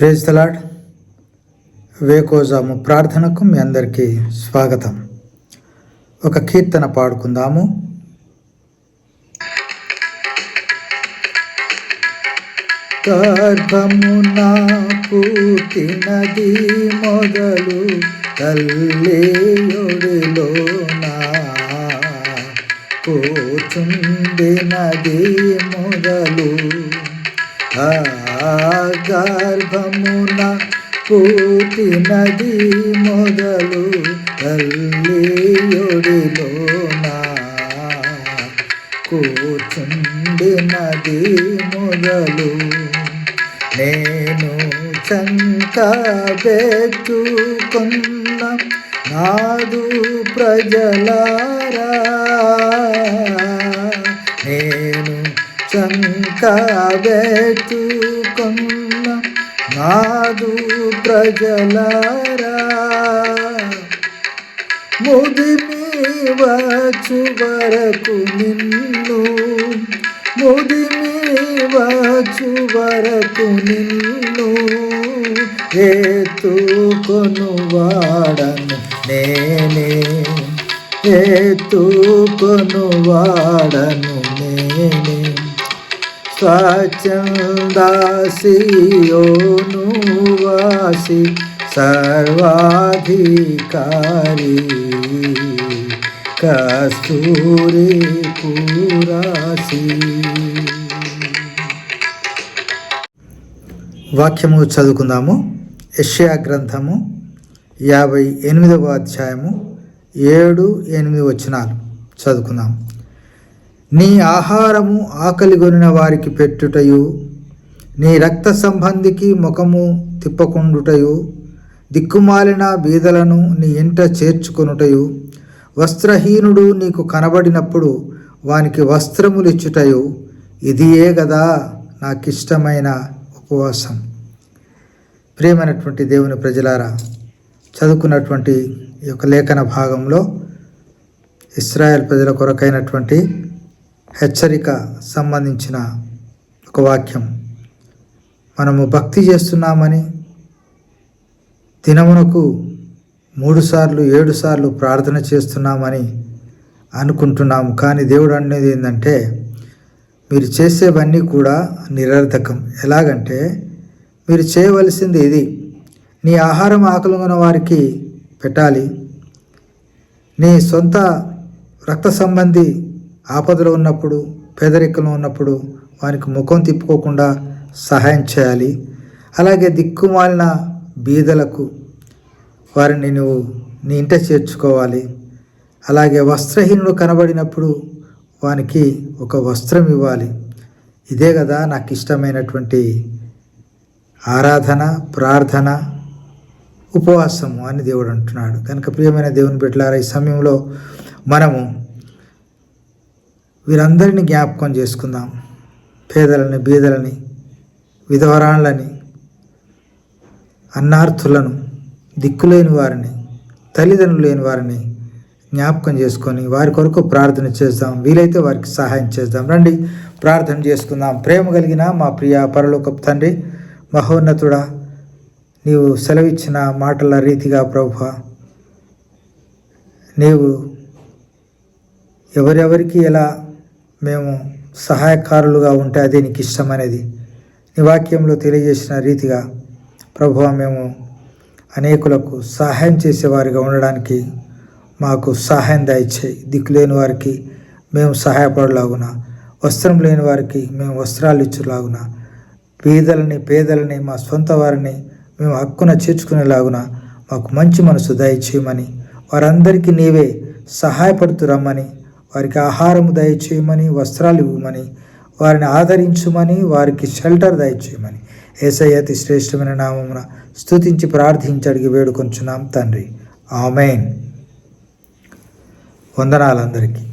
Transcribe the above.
Praise తలాడ్ వేకోజాము ప్రార్థనకు మీ అందరికీ స్వాగతం. ఒక కీర్తన పాడుకుందాము. గర్భమున పుట్టినది మొదలు తల్లియుడిలోన. కూచుండినది మొదలు ఆ గర్భమున పుట్టినది మొదలు తల్లియుడిలోన. కూర్చుండినది మొదలు నేను చంక పెట్టుకున్న నాదు ప్రజలారా. చంక బెట్టుకున్న నాదు ప్రజలారా. ముదిమి వచ్చు వరకు నిన్ను ముదిమి వచ్చు వరకు నిన్ను ఎత్తుకొను వాడను నేనే ఎత్తుకొను వాడను నేనే. స్వచ్ఛందాసియోను వాసి సర్వాధికారి కస్తూరి పురాసి. వాక్యము చదువుకుందాము. యష్యా గ్రంథము యాభై ఎనిమిదవ అధ్యాయము ఏడు ఎనిమిది వచ్చినాలు చదువుకుందాం. నీ ఆహారము ఆకలిగొనిన వారికి పెట్టుటయు నీ రక్త సంబంధికి ముఖము తిప్పకుండుటయు దిక్కుమాలిన బీదలను నీ ఇంట చేర్చుకొనుటయు వస్త్రహీనుడు నీకు కనబడినప్పుడు వానికి వస్త్రములిచ్చుటయు ఇదియే కదా నాకిష్టమైన ఉపవాసం. ప్రియమైనటువంటి దేవుని ప్రజలారా చదువుకున్నటువంటి ఈ యొక్క లేఖన భాగంలో ఇస్రాయల్ ప్రజల కొరకైనటువంటి హెచ్చరిక సంబంధించిన ఒక వాక్యం. మనము భక్తి చేస్తున్నామని దినమునకు మూడు సార్లు ఏడు సార్లు ప్రార్థన చేస్తున్నామని అనుకుంటున్నాము. కానీ దేవుడు అనేది ఏంటంటే మీరు చేసేవన్నీ కూడా నిరర్థకం. ఎలాగంటే మీరు చేయవలసింది ఇది. నీ ఆహారం ఆకలిగొన్న వారికి పెట్టాలి. నీ సొంత రక్త సంబంధి ఆపదలో ఉన్నప్పుడు పేదరికంలో ఉన్నప్పుడు వారికి ముఖం తిప్పుకోకుండా సహాయం చేయాలి. అలాగే దిక్కుమాలిన బీదలకు వారిని నువ్వు నీ ఇంట చేర్చుకోవాలి. అలాగే వస్త్రహీనుడు కనబడినప్పుడు వానికి ఒక వస్త్రం ఇవ్వాలి. ఇదే కదా నాకు ఇష్టమైనటువంటి ఆరాధన ప్రార్థన ఉపవాసము అని దేవుడు అంటున్నాడు. కనుక ప్రియమైన దేవుని బిడ్డలారా ఈ సమయంలో మనము వీరందరినీ జ్ఞాపకం చేసుకుందాం. పేదలని బీదలని విధవరాళ్ళని అన్నార్థులను దిక్కులేని వారిని తల్లిదండ్రులు లేని వారిని జ్ఞాపకం చేసుకొని వారి కొరకు ప్రార్థన చేద్దాం. వీలైతే వారికి సహాయం చేద్దాం. రండి ప్రార్థన చేసుకుందాం. ప్రేమ కలిగిన మా ప్రియ పరలోకపు తండ్రి మహోన్నతుడా నీవు సెలవిచ్చిన మాటల రీతిగా ప్రభు నీవు ఎవరెవరికి ఎలా మేము సహాయకారులుగా ఉంటే అదే నీకు ఇష్టమనేది. నీ వాక్యంలో తెలియజేసిన రీతిగా ప్రభు మేము అనేకులకు సహాయం చేసేవారిగా ఉండడానికి మాకు సహాయం దయచేయి. దిక్కులేని వారికి మేము సహాయపడలాగున వస్త్రం లేని వారికి మేము వస్త్రాలు ఇచ్చేలాగున పేదలని పేదలని మా సొంత వారిని మేము హక్కున చేర్చుకునేలాగున మాకు మంచి మనసు దయచేయమని వారందరికీ నీవే సహాయపడుతూ రమ్మని వారికి ఆహారము దయచేయమని వస్త్రాలు ఇవ్వమని వారిని ఆదరించుమని వారికి షెల్టర్ దయచేయమని. ఏసయ్య అతి శ్రేష్టమైన నామమున స్థుతించి ప్రార్థించి అడిగి వేడుకొంచున్నాం తండ్రి. ఆమెన్. వందనాలందరికీ